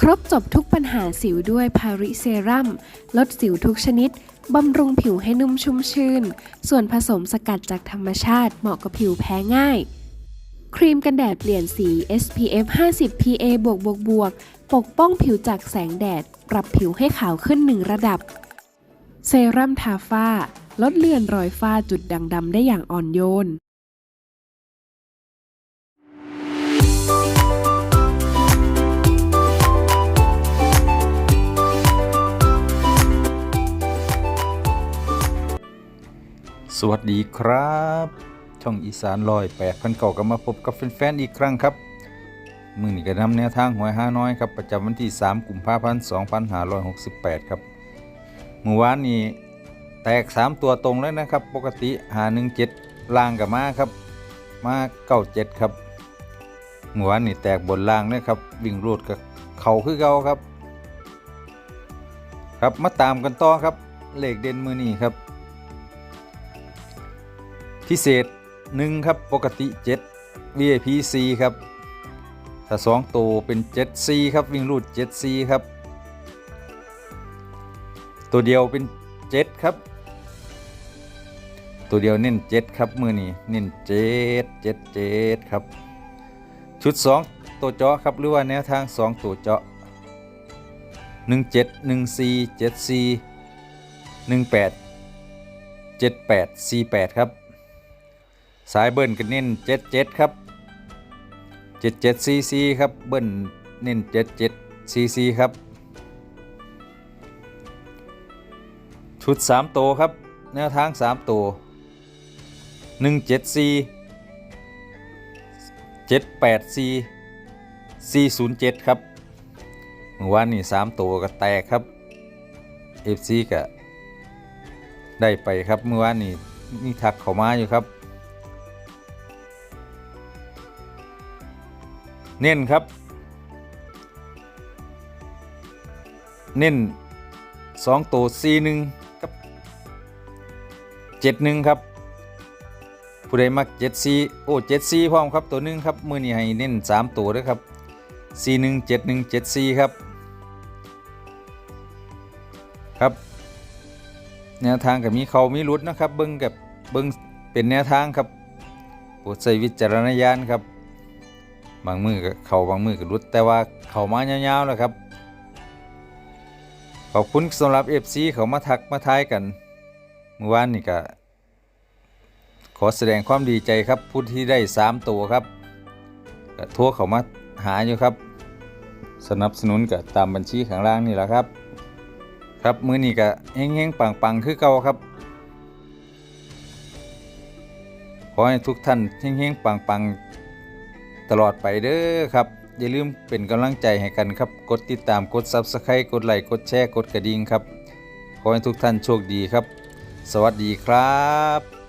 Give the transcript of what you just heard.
ครบจบทุกปัญหาสิวด้วยพาริเซรัมลดสิวทุกชนิด บำรุงผิวให้นุ่มชุ่มชื่น ส่วนผสมสกัดจากธรรมชาติเหมาะกับผิวแพ้ง่าย ครีมกันแดดเปลี่ยนสี SPF 50 PA บวกบวกบวกปกป้องผิวจากแสงแดด ปรับผิวให้ขาวขึ้นหนึ่งระดับ เซรั่มทาฝ้า ลดเลือนรอยฝ้าจุดด่างดำได้อย่างอ่อนโยน สวัสดีครับ ช่องอีสานลอยแปดพันเก่าก็มาพบกับแฟนๆอีกครั้งครับมือนี้ก็นำแนวทางหวยห้าน้อยครับประจำวันที่ 3กุมภาพันธ์2568 ครับเมื่อวานนี้แตก 3 ตัวตรงแล้วนะครับ ปกติหา17 ล่างกับมาครับ มาเก้าเจ็ดครับเมื่อวานนี้แตกบนล่างเลยครับ วิ่งรูดกับเขาคือเก่าครับ ครับมาตามกันต่อครับเลขเด่นมือนี้ครับ พิเศษ1ครับปกติ 7 VIP C ครับถ้า2ตัวเป็น 7 C ครับวิ่งรูด 7 C ครับ ตัวเดียวเป็น 7 ครับ ตัวเดียวเน้น 7 ครับมือนี้เน้น7 7 7 ครับ ชุด 2 ตัวเจาะครับหรือว่าแนวทาง 2 ตัวเจาะ1 7 1 4 7 4 1 8 7 8 4 8 ครับ สายเบิ้ลก็เน้น77ครับ77 cc ครับเบิ้ลเน้น77 cc ครับ ชุด3ตัวครับ แนวทาง3ตัว174 78 407ครับเมื่อวานนี้3ตัวก็แตกครับ FC ก็ได้ไปครับเมื่อวานนี้มีทักเข้ามาอยู่ครับ เน้นครับ เน้นสองตัวซีหนึ่งกับเจ็ดหนึ่งครับ ผู้ใดมักเจ็ดซีโอ้เจ็ดซีพร้อมครับตัวหนึ่งครับมือนี้ให้เน้นสามตัวด้วยครับซีหนึ่งเจ็ดหนึ่งเจ็ดซีครับครับแนวทางกับมีเขามีรุดนะครับ เบิ้งกับเบิ้งเป็นแนวทางครับโปรดใช้วิจารณญาณครับ บางมือก็เขาบางมือก็รุด แต่ว่าเขามายาวๆแล้วครับ ขอบคุณสำหรับ FC เขามาทักมาทายกันเมื่อวานนี่ก็ขอแสดงความดีใจครับผู้ที่ได้ 3 ตัวครับก็ทั่วเขามาหาอยู่ครับ สนับสนุนกับตามบัญชีข้างล่างนี่แหละครับ ครับมือนี้ก็เฮงๆปังๆคือเก่าครับขอให้ทุกท่านเฮงๆปังๆ ตลอดไปเด้อครับ อย่าลืมเป็นกำลังใจให้กันครับ กดติดตามกด Subscribe กดไลค์กดแชร์กดกระดิ่งครับ ขอให้ทุกท่านโชคดีครับ สวัสดีครับ